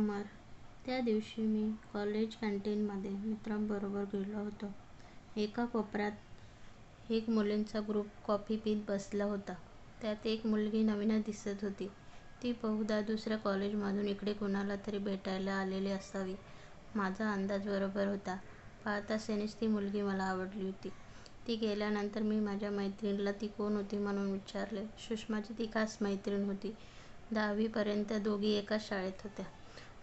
अमर त्या दिवशी मी कॉलेज कॅन्टीनमध्ये मित्रांबरोबर गेलो होतो. एका कोपऱ्यात एक मुलींचा ग्रुप कॉफी पीत बसला होता. त्यात एक मुलगी नवीनच दिसत होती. ती बहुधा दुसऱ्या कॉलेजमधून इकडे कोणाला तरी भेटायला आलेली असावी. माझा अंदाज बरोबर होता. पाहता क्षणीच ती मुलगी मला आवडली होती. ती गेल्यानंतर मी माझ्या मैत्रिणीला ती कोण होती म्हणून विचारले. सुषमाची ती खास मैत्रीण होती. दहावीपर्यंत दोघी एकाच शाळेत होत्या.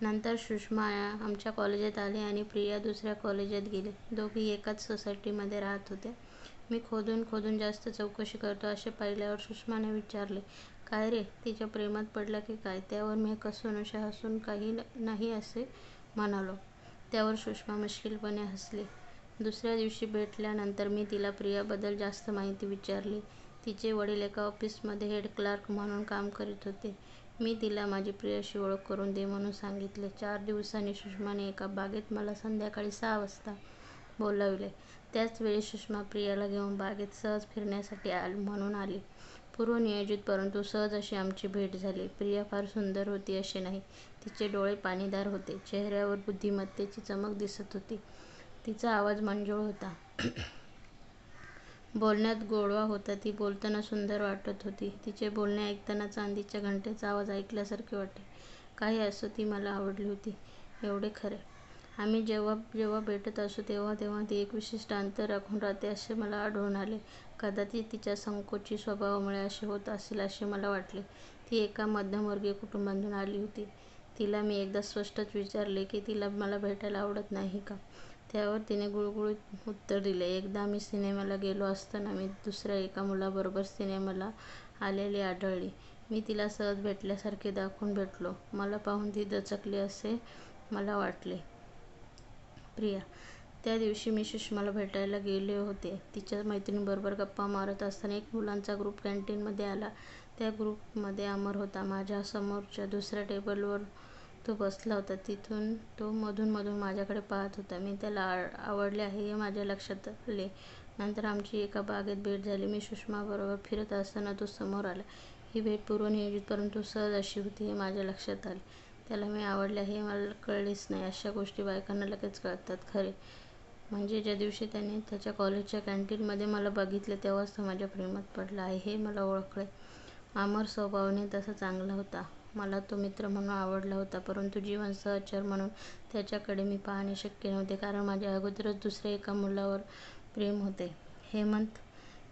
नंतर सुषमा आमच्या कॉलेजात आली आणि प्रिया दुसऱ्या कॉलेजात गेली. दोघी एकाच सोसायटीमध्ये राहत होत्या. मी खोदून खोदून जास्त चौकशी करतो असे पाहिल्यावर सुषमाने विचारले, काय रे, तिच्या प्रेमात पडला की काय? त्यावर मी कसून अशा हसून काही नाही असे म्हणालो. त्यावर सुषमा मुश्किलपणे हसली. दुसऱ्या दिवशी भेटल्यानंतर मी तिला प्रियाबद्दल जास्त माहिती विचारली. तिचे वडील एका ऑफिसमध्ये हेड क्लार्क म्हणून काम करीत होते. मी तिला माझी प्रियाशी ओळख करून दे म्हणून सांगितले. चार दिवसांनी सुषमाने एका बागेत मला संध्याकाळी सहा वाजता बोलाविले. त्याच वेळी सुषमा प्रियाला घेऊन बागेत सहज फिरण्यासाठी म्हणून आली. पूर्वनियोजित परंतु सहज अशी आमची भेट झाली. प्रिया फार सुंदर होती असे नाही. तिचे डोळे पाणीदार होते. चेहऱ्यावर बुद्धिमत्तेची चमक दिसत होती. तिचा आवाज मंजुळ होता. बोलण्यात गोडवा होता. ती बोलताना सुंदर वाटत होती. तिचे बोलणे ऐकताना चांदीच्या घंटेचा आवाज ऐकल्यासारखे वाटे. काही असो ती मला आवडली होती एवढे खरे. आम्ही जेव्हा जेव्हा भेटत असू तेव्हा तेव्हा ती एक विशिष्ट अंतर राखून राहते असे मला आढळून आले. कदाचित तिच्या संकोची स्वभावामुळे असे होत असेल असे मला वाटले. ती एका मध्यमवर्गीय कुटुंबातून आली होती. तिला मी एकदा स्पष्टच विचारले की तिला मला भेटायला आवडत नाही का? त्यावर तिने गुळगुळीत उत्तर दिले, एकदा मी सिनेमाला गेलो असताना मी दुसऱ्या एका मुलाबरोबर सिनेमाला आलेली आढळली. मी तिला सहज भेटल्यासारखे दाखवून भेटलो. मला पाहून ती दचकली असे मला वाटले. प्रिया त्या दिवशी मी सुषमाला भेटायला गेले होते. तिच्या मैत्रिणींबरोबर गप्पा मारत असताना एक मुलांचा ग्रुप कॅन्टीनमध्ये आला. त्या ग्रुपमध्ये अमर होता. माझ्या समोरच्या दुसऱ्या टेबलवर तो बसला होता. तिथून तो मधून मधून माझ्याकडे पाहत होता. मी त्याला आवडले आहे हे माझ्या लक्षात आले. नंतर आमची एका बागेत भेट झाली. मी सुषमाबरोबर फिरत असताना तो समोर आला. ही भेट पूर्वनियोजित परंतु सहज अशी होती हे माझ्या लक्षात आले. त्याला मी आवडले आहे हे मला कळलेच नाही. अशा गोष्टी बायकांना लगेच कळतात खरे म्हणजे ज्या दिवशी त्याने त्याच्या कॉलेजच्या कॅन्टीनमध्ये मला बघितले तेव्हाच तो माझ्या प्रेमात पडला आहे हे मला ओळखले. अमर स्वभावाने तसा चांगला होता. मला तो मित्र म्हणून आवडला होता. परंतु जीवन सहचर म्हणून त्याच्याकडे मी पाहणे शक्य नव्हते कारण माझ्या अगोदरच दुसऱ्या एका मुलावर प्रेम होते. हेमंत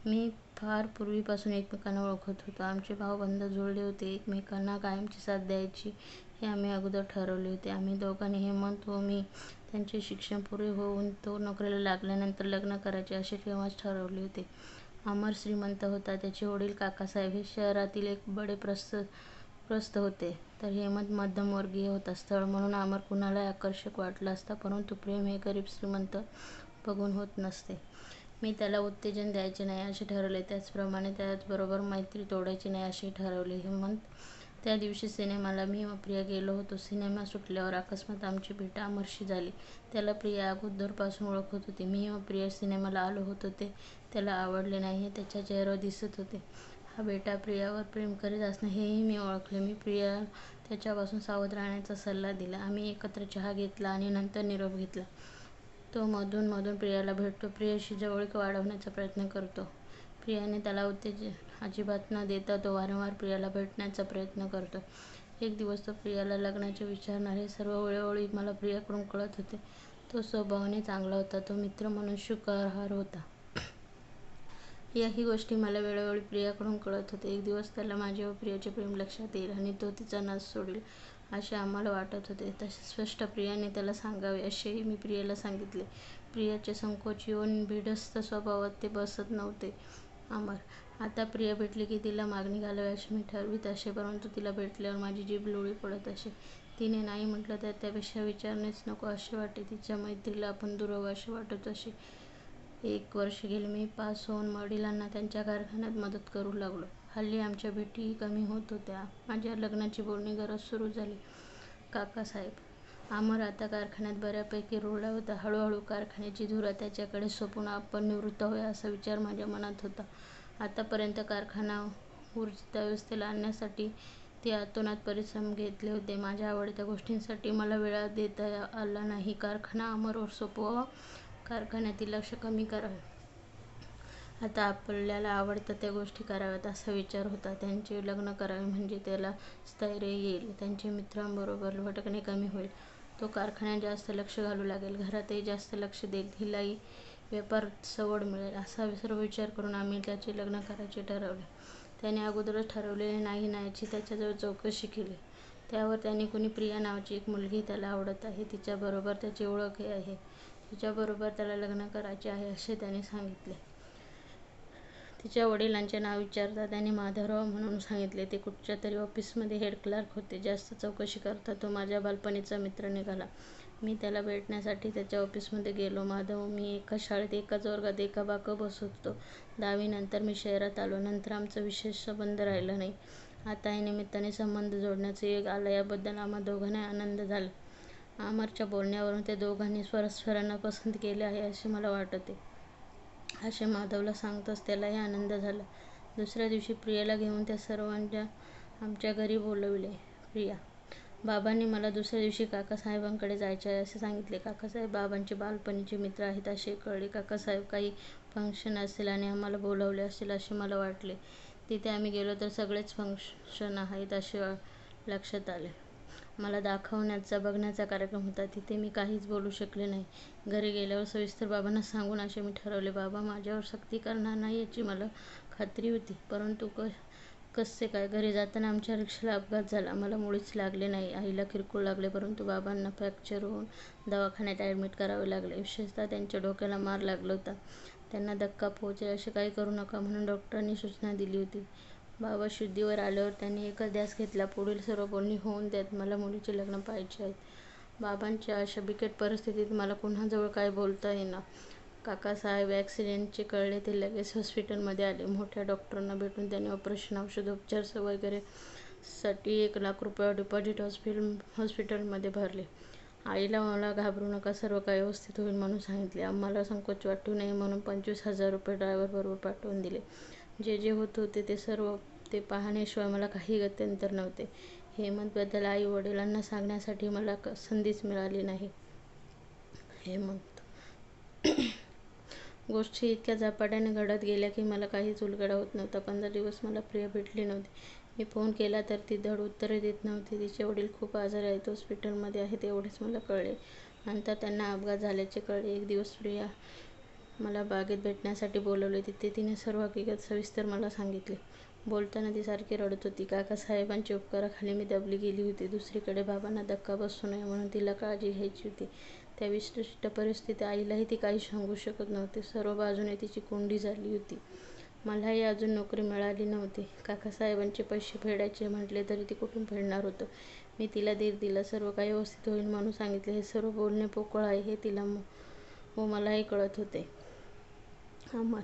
मी फार पूर्वीपासून एकमेकांना ओळखत होतो. आमचे भावबंध जुळले होते. एकमेकांना कायमची साथ द्यायची हे आम्ही अगोदर ठरवले होते. आम्ही दोघांनी हेमंत व मी त्यांचे शिक्षण पुरे होऊन तो नोकरीला लागल्यानंतर लग्न करायचे असे तेव्हाच ठरवले होते. अमर श्रीमंत होता. त्याचे वडील काकासाहेब हे शहरातील एक बडे प्रस्त प्रस्त होते तर हेमंत मध्यमवर्गीय होता. स्थळ म्हणून अमर कुणालाही आकर्षक वाटला असता परंतु प्रेम हे गरीब श्रीमंत बघून होत नसते. मी त्याला उत्तेजन द्यायचे नाही असे ठरवले. त्याचप्रमाणे त्याचबरोबर मैत्री तोडायची नाही असे ठरवले. हेमंत त्या दिवशी सिनेमाला मी व प्रिया गेलो होतो. सिनेमा सुटल्यावर अकस्मात आमची भेट अमरशी झाली. त्याला प्रिया अगोदरपासून ओळखत होती. मी व प्रिया सिनेमाला आलो होतो ते त्याला आवडले नाही हे त्याच्या चेहऱ्यावर दिसत होते. हा बेटा प्रियावर प्रेम करीत असणार हेही मी ओळखले. मी प्रियाला त्याच्यापासून सावध राहण्याचा सल्ला दिला. आम्ही एकत्र चहा घेतला आणि नंतर निरोप घेतला. तो मधून मधून प्रियाला भेटतो. प्रियाशी जवळीक वाढवण्याचा प्रयत्न करतो. प्रियाने त्याला उत्तेजन अजिबात न देता तो वारंवार प्रियाला भेटण्याचा प्रयत्न करतो. एक दिवस तो प्रियाला लग्नाचे विचारणार हे सर्व वेळोवेळी मला प्रियाकडून कळत होते. तो स्वभावाने चांगला होता. तो मित्र म्हणून शुकारहार होता. याही गोष्टी मला वेळोवेळी प्रियाकडून कळत होते. एक दिवस त्याला माझे व प्रियाचे प्रेम लक्षात येईल आणि तो तिचा नाद सोडेल असे आम्हाला वाटत होते. तसे स्पष्ट प्रियाने त्याला सांगावे असेही मी प्रियाला सांगितले. प्रियाचे संकोची व भिडस्त स्वभावात ते बसत नव्हते. अमर आता प्रिया भेटली की तिला मागणी घालावी असे मी ठरवीत असे परंतु तिला भेटल्यावर माझी जीभ लोळी पडत असे. तिने नाही म्हटलं तर त्यापेक्षा विचारणेच नको असे वाटे. तिच्या मैत्रीला आपण दुरावं असे वाटत असे. एक वर्ष गेले. मी पास होऊन वडिलांना त्यांच्या कारखान्यात मदत करू लागलो. हल्ली आमच्या भेटीही कमी होत होत्या. माझ्या लग्नाची बोलणी गरज सुरू झाली. काकासाहेब अमर आता कारखान्यात बऱ्यापैकी रुळला होता. हळूहळू कारखान्याची धुरा त्याच्याकडे सोपवून आपण निवृत्त व्हावे असा विचार माझ्या मनात होता. आतापर्यंत कारखाना ऊर्जितावस्थेला आणण्यासाठी ते अतोनात परिश्रम घेतले होते माझ्या आवडत्या गोष्टींसाठी मला वेळ देता आला नाही कारखाना अमरवर सोपवावा कारखान्यातील लक्ष कमी करावे आता आपल्याला आवडतं त्या गोष्टी कराव्यात असा विचार होता. त्यांचे लग्न करावे म्हणजे त्याला स्थैर्य येईल. त्यांचे मित्रांबरोबर भटकणे कमी होईल. तो कारखान्यात जास्त लक्ष घालू लागेल. घरातही जास्त लक्ष देईल. हिलाही व्यापारात सवड मिळेल असा सर्व विचार करून आम्ही त्याचे लग्न करायचे ठरवले. त्याने अगोदरच ठरवलेले नाही नाहीची त्याच्याजवळ चौकशी केली. त्यावर त्याने कुणी प्रिया नावाची एक मुलगी त्याला आवडत आहे. तिच्याबरोबर त्याची ओळख आहे. तिच्याबरोबर त्याला लग्न करायचे आहे असे त्याने सांगितले. तिच्या वडिलांचे नाव विचारता त्याने माधवराव म्हणून सांगितले. ते कुठच्या तरी ऑफिसमध्ये हेड क्लार्क होते. जास्त चौकशी करता तो माझ्या बालपणीचा मित्र निघाला. मी त्याला भेटण्यासाठी त्याच्या ऑफिसमध्ये गेलो. माधव मी एका शाळेत एकाच वर्गात एका बाक बस होतो दहावीनंतर मी शहरात आलो. नंतर आमचं विशेष संबंध राहिला नाही. आता या निमित्ताने संबंध जोडण्याचं एक आलं. याबद्दल आम्हा दोघांना आनंद झाला. अमरच्या बोलण्यावरून त्या दोघांनी परस्परांना पसंत केले आहे असे मला वाटते. असे माधवला सांगताच त्यालाही आनंद झाला. दुसऱ्या दिवशी प्रियाला घेऊन त्या सर्वांच्या आमच्या घरी बोलवले. प्रिया बाबांनी मला दुसऱ्या दिवशी काकासाहेबांकडे जायचे आहे असे सांगितले. काकासाहेब बाबांचे बालपणीचे मित्र आहेत असे कळले. काकासाहेब काही फंक्शन असेल आणि आम्हाला बोलावले असेल असे मला वाटले. तिथे आम्ही गेलो तर सगळेच फंक्शन आहेत असे लक्षात आले. मला दाखवण्याचा बघण्याचा कार्यक्रम होता. तिथे मी काहीच बोलू शकले नाही. घरी गेल्यावर सविस्तर बाबांना सांगून असे मी ठरवले बाबा माझ्यावर सक्ती करणार नाही याची मला खात्री होती. परंतु क कसे काय? घरी जाताना आमच्या रिक्षाला अपघात झाला. मला मुळीच लागले नाही. आईला किरकोळ लागले परंतु बाबांना फ्रॅक्चर होऊन दवाखान्यात ॲडमिट करावे लागले. विशेषतः त्यांच्या डोक्याला मार लागला होता. त्यांना धक्का पोहोचेल असे काही करू नका म्हणून डॉक्टरांनी सूचना दिली होती. बाबा शुद्धीवर आल्यावर त्यांनी एकच ध्यास घेतला पुढील सर्व बोलणी होऊन द्यात मला मुलीचे लग्न पाहिजे आहेत. बाबांच्या अशा बिकट परिस्थितीत मला कुणाजवळ काय बोलता येईना. काकासाहेब ॲक्सिडेंटचे कळले ते लगेच हॉस्पिटलमध्ये आले. मोठ्या डॉक्टरांना भेटून त्यांनी ऑपरेशन औषधोपचार वगैरे साठी एक लाख रुपये डिपॉझिट हॉस्पिटल हॉस्पिटलमध्ये भरले. आईला मला घाबरू नका सर्व काही व्यवस्थित होईल म्हणून सांगितले. आम्हाला संकोच वाटू नये म्हणून पंचवीस हजार रुपये ड्रायव्हरबरोबर पाठवून दिले. जे जे होत होते ते सर्व ते पाहण्याशिवाय मला काही गत्यंतर नव्हते. हेमंतबद्दल आई वडिलांना सांगण्यासाठी मला क संधीच मिळाली नाही. हेमंत. गोष्टी इतक्या झपाट्याने घडत गेल्या की मला काहीच उलगडा होत नव्हता. पंधरा दिवस मला प्रिया भेटली नव्हती. मी फोन केला तर ती धड उत्तरे देत नव्हती. तिचे वडील खूप आजारी आहेत हॉस्पिटलमध्ये आहेत एवढेच मला कळले. नंतर त्यांना अपघात झाल्याचे कळले. एक दिवस प्रिया मला बागेत भेटण्यासाठी बोलवले तिथे तिने सर्व हकीकत सविस्तर मला सांगितली. बोलताना ती सारखी रडत होती. काकासाहेबांच्या उपकाराखाली मी दबली गेली होती. दुसरीकडे बाबांना धक्का बसू नये म्हणून तिला काळजी घ्यायची होती. त्या विशिष्ट परिस्थितीत आईलाही ती काही सांगू शकत नव्हती. सर्व बाजूने तिची कोंडी झाली होती. मलाही अजून नोकरी मिळाली नव्हती. काकासाहेबांचे पैसे फेडायचे म्हटले तरी ती कुठून फेडणार होतं? मी तिला धीर दिला. सर्व काही व्यवस्थित होईल म्हणून सांगितले. हे सर्व बोलणे पोकळ आहे हे तिला व मलाही कळत होते. अमर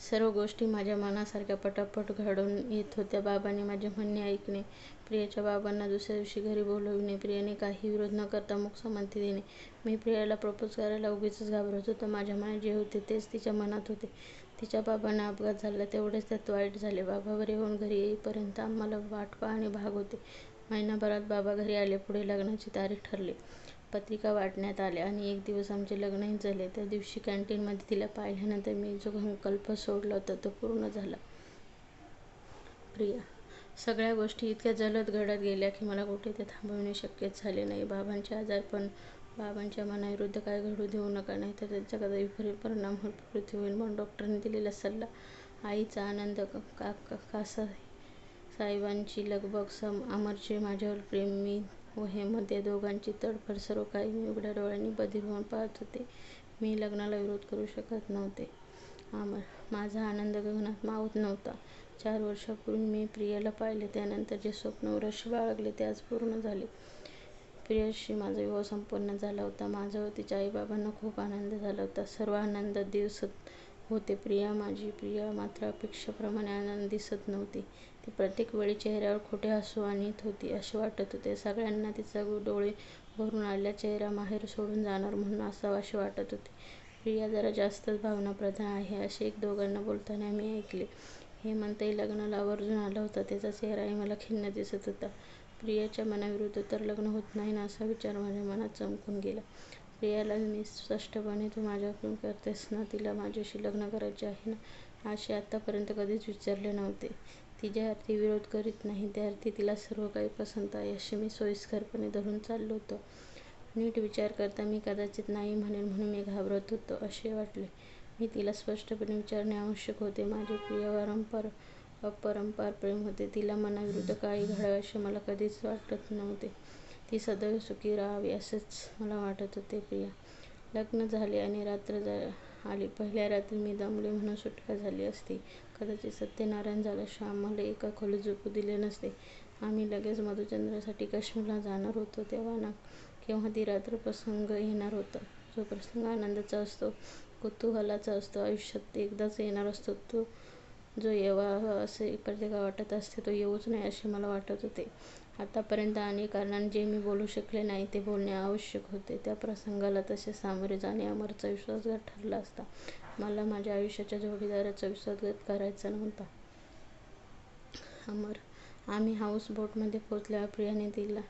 सर्व गोष्टी माझ्या मनासारख्या पटापट घडून येत होत्या. बाबांनी माझे म्हणणे ऐकणे प्रियाच्या बाबांना दुसऱ्या दिवशी घरी बोलविणे प्रियाने काही विरोध न करता मुख देणे. मी प्रियाला प्रपोज करायला उगीच घाबरत होतो. माझ्या मनात जे होते तेच तिच्या मनात होते. तिच्या बाबांना अपघात झाला तेवढेच त्यात वाईट झाले. बाबावर येऊन घरी येईपर्यंत आम्हाला वाट पाहणे भाग होते. महिनाभरात बाबा घरी आले पुढे लग्नाची तारीख ठरली. पत्रिका वाटण्यात आल्या आणि एक दिवस आमचे लग्नही झाले. त्या दिवशी कॅन्टीनमध्ये तिला पाहिल्यानंतर मी जो संकल्प सोडला होता तो पूर्ण झाला. प्रिया सगळ्या गोष्टी इतक्या जलद घडत गेल्या की मला कुठे ते थांबवणे शक्यच झाले नाही. बाबांचे आजारपण बाबांच्या मनाविरुद्ध काय घडू देऊ नका नाही तर त्यांचा कदा विपरीत परिणाम पृथ्वी होईल. म्हणून डॉक्टरांनी दिलेला सल्ला आईचा आनंद का कासा साहेबांची लगबग सम अमरचे माझ्यावर प्रेम मी हो, व दोघांची तडफड सर्व काही मी उघड्या डोळ्यांनी बधीर होऊन पाहत होते. मी लग्नाला विरोध करू शकत नव्हते. अमर माझा आनंद गगनात मावत नव्हता. चार वर्षापूर्वी मी प्रियाला पाहिले. त्यानंतर जे स्वप्न उरशी बाळगले ते आज पूर्ण झाले. प्रियाशी माझा विवाह संपन्न झाला होता. माझा व तिच्या आईबाबांना खूप आनंद झाला होता. सर्व आनंद दिसत होते. प्रिया माझी प्रिया मात्र अपेक्षेप्रमाणे आनंद दिसत नव्हती. ती प्रत्येक वेळी चेहऱ्यावर खोटे हसू आणत होती असे वाटत होते सगळ्यांना तिचा डोळे भरून आल्या चेहरा माहेर सोडून जाणार म्हणून असावं असे वाटत होते प्रिया जरा जास्तच भावनाप्रधान आहे असे एक दोघांना बोलताना मी ऐकले हेमंतही लग्नाला आवर्जून आला होता. त्याचा चेहराही मला खिन्न दिसत होता. प्रियाच्या मनाविरुद्ध तर लग्न होत नाही ना असा विचार माझ्या मनात चमकून गेला. प्रियाला मी स्पष्टपणे तू माझ्यावर प्रेम करतेस ना, तिला माझ्याशी लग्न करायचे आहे ना असे आत्तापर्यंत कधीच विचारले नव्हते. ती ज्या अर्थी विरोध करीत नाही त्या अर्थी तिला सर्व काही पसंत आहे असे मी सोयीस्करपणे धरून चाललो होतो. नीट विचार करता मी कदाचित नाही म्हणेन म्हणून मी घाबरत होतो असे वाटले. मी तिला स्पष्टपणे विचारणे आवश्यक होते. माझे प्रियावर अपरंपार प्रेम होते. तिला मनाविरुद्ध काही घडावे असे मला कधीच वाटत नव्हते. ती सदैव सुखी राहावी असेच मला वाटत होते. प्रिया. लग्न झाले आणि रात्र आली. पहिल्या रात्री मी दमले म्हणून सुटका झाली असती. कदाचित सत्यनारायण झाल्याशिवाय आम्हाला एका खोलीत झोपू दिले नसते. आम्ही लगेच मधुचंद्रासाठी काश्मीरला जाणार होतो तेव्हा ना केव्हा ती रात्र प्रसंग येणार होता. जो प्रसंग आनंदाचा असतो, कुतूहलाचा असतो, आयुष्यात एकदाच येणार असतो, जो येवावा असे प्रत्येकाला वाटत असते तो येऊच नये असे मला वाटत होते. आतापर्यंत अनेक कारणांनी जे मी बोलू शकले नाही ते बोलणे आवश्यक होते. त्या प्रसंगाला तसे सामोरे जाणे अमरचा विश्वासघात ठरला असता. मला माझ्या आयुष्याच्या जोडीदाराचा विश्वासघात करायचा नव्हता. अमर. आम्ही हाऊस बोटमध्ये पोचल्यावर प्रियाने तिला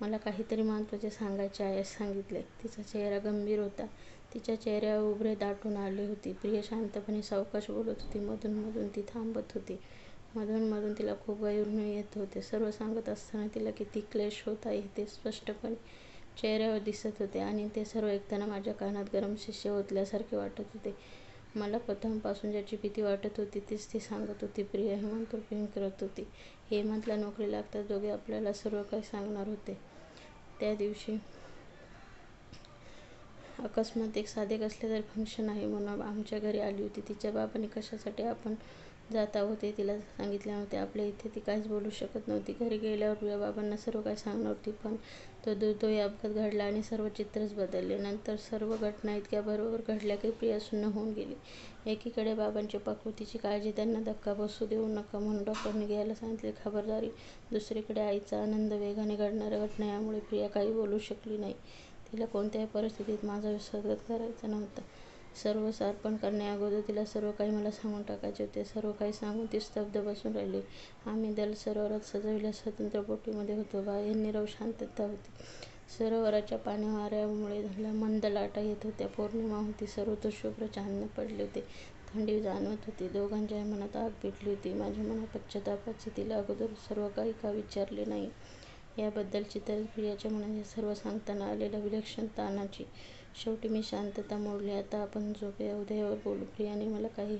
मला काहीतरी महत्त्वाचे सांगायचे आहे सांगितले. तिचा चेहरा गंभीर होता. तिच्या चेहऱ्यावर उभरे दाटून आली होती. प्रिया शांतपणे सावकाश बोलत होती. मधून मधून ती थांबत होती. मधून मधून तिला खूप गैरवणे येत होते. सर्व सांगत असताना तिला किती क्लेश होत आहे ते स्पष्टपणे चेहऱ्यावर दिसत होते आणि ते सर्व ऐकताना माझ्या कानात गरम शिष्य ओतल्यासारखे वाटत होते. मला प्रथमपासून ज्याची भीती वाटत होती तीच ती सांगत होती. प्रिया हेमंतवर प्रेम करत होती. हेमंतला नोकरी लागताच दोघे आपल्याला सर्व काही सांगणार होते. त्या दिवशी अकस्मात एक साधे कसले तरी फंक्शन आहे म्हणून आमच्या घरी आली होती. तिच्या बाबाने कशासाठी आपण जाता होते तिला सांगितले नव्हते. आपल्या इथे ती काहीच बोलू शकत नव्हती. घरी गेल्यावर प्रिया बाबांना सर्व काही सांगणार होती. पण तो दुर्दैवी अपघात घडला आणि सर्व चित्रच बदलले. नंतर सर्व घटना इतक्या बरोबर घडल्या की प्रिया सुन्न होऊन गेली. एकीकडे बाबांची प्रकृतीची काळजी, त्यांना धक्का बसू देऊ नका म्हणून डॉक्टरांनी घ्यायला सांगितले खबरदारी, दुसरीकडे आईचा आनंद, वेगाने घडणाऱ्या घटना यामुळे प्रिया काही बोलू शकली नाही. तिला कोणत्याही परिस्थितीत माझा विश्वासघात करायचा नव्हता. सर्व अर्पण करण्याअगोदर तिला सर्व काही मला सांगून टाकायचे होते. सर्व काही सांगून ती स्तब्ध बसून राहिली. आम्ही दल सरोवरात सजविल्या स्वतंत्र बोटीमध्ये होतो. बाहेर निरव शांतता होती. सरोवराच्या पाणीवाऱ्यामुळे मंद लाटा येत होत्या. पौर्णिमा होती. सर्वत्र शुभ्र चांदणे पडले होते. थंडी जाणवत होती. दोघांच्याही मनात आग पेटली होती. माझ्या मनात पश्चातापाची तिला अगोदर सर्व काही का विचारले नाही याबद्दलची तरीच प्रियाच्या मनात हे सर्व सांगताना आलेल्या विलक्षण ताणाची. शेवटी मी शांतता मोडली. आता आपण झोपूया. उद्यावर बोलू. प्रियाने मला काही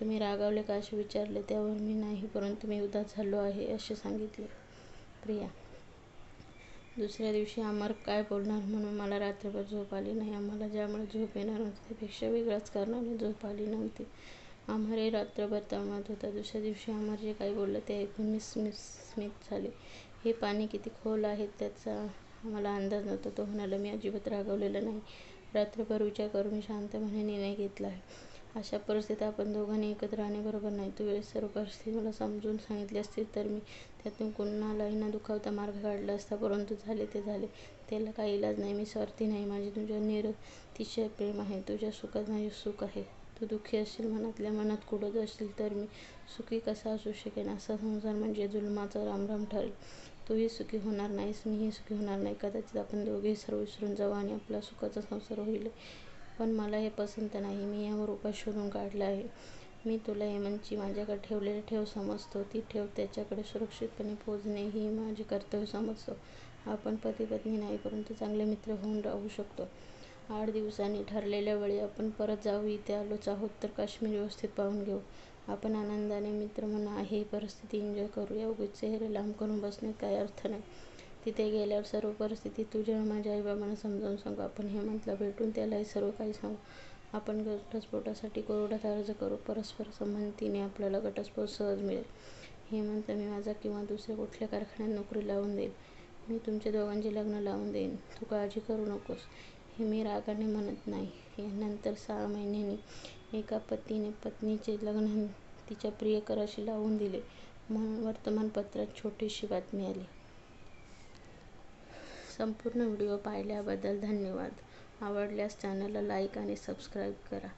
तुम्ही रागावले का असे विचारले. त्यावर मी नाही परंतु मी उदास झालो आहे असे सांगितले. प्रिया. दुसऱ्या दिवशी अमर काय बोलणार म्हणून मला रात्रभर झोप आली नाही. आम्हाला ज्यामुळे झोप येणार नव्हती त्यापेक्षा वेगळ्याच कारणाने झोप आली नव्हती. अमरही रात्रभर तळमळत होता. दुसऱ्या दिवशी अमर जे काही बोलला ते ऐकून मी स्मित झाले. हे पाणी किती खोल आहे त्याचा मला अंदाज नव्हता. तो म्हणाला मी अजिबात रागावलेलो नाही. रात्रभर विचार करून शांतपणे निर्णय घेतला आहे. अशा परिस्थितीत आपण दोघांनी एकत्र राहणे बरोबर नाही. तू वेळेस सर्व परिस्थिती मला समजावून सांगितली असतीस तर मी त्यातून कुणालाही न दुखावता मार्ग काढला असता. परंतु झाले ते झाले. त्याला काही इलाज नाही. मी स्वार्थी नाही. माझे तुझ्यावर निरतिशय प्रेम आहे. तुझ्या सुखात माझे सुख आहे. तू दुःखी असशील, मनातल्या मनात कुढत असशील तर मी सुखी कसा असू शकेन. असा संसार म्हणजे जुलमाचा रामराम ठरेल. तूही सुखी होणार नाहीस. मीही सुखी होणार नाही. कदाचित आपण दोघेही सर्व विसरून जाऊ आणि आपला सुखाचा संसार होईल. पण मला हे पसंत नाही. मी यावर उपाय शोधून काढला आहे. मी तुला हेमंतची माझ्याकडे ठेवलेली ठेव समजतो. ती ठेव त्याच्याकडे सुरक्षितपणे पोचणे ही माझे कर्तव्य समजतो. आपण पती-पत्नी नाही परंतु चांगले मित्र होऊन राहू शकतो. आठ दिवसांनी ठरलेल्या वेळी आपण परत जाऊ. इथे आलोच आहोत तर काश्मीर व्यवस्थित पाहून घेऊ. आपण आनंदाने मित्र म्हणून ही परिस्थिती एन्जॉय करू. उगीच चेहरे लांब करून बसण्यात काही अर्थ नाही. तिथे गेल्यावर सर्व परिस्थिती तुझ्या माझ्या आई-बाबांना समजावून सांगू. आपण हेमंतला भेटून त्यालाही सर्व काही सांगू. आपण घटस्फोटासाठी कोर्टात अर्ज करू. परस्पर संमतीने आपल्याला घटस्फोट सहज मिळेल. हेमंतला मी माझा किंवा दुसऱ्या कुठल्या कारखान्यात नोकरी लावून देईन. मी तुमच्या दोघांचे लग्न लावून देईन. तू काळजी करू नकोस. हे मी रागाने म्हणत नाही. नंतर सहा महिन्यांनी एका पतीने पत्नीचे लग्न तिच्या प्रियकराशी लावून दिले म्हणून वर्तमानपत्रात छोटीशी बातमी आली. संपूर्ण व्हिडिओ पाहिल्याबद्दल धन्यवाद. आवडल्यास चॅनलला लाईक आणि सबस्क्राईब करा.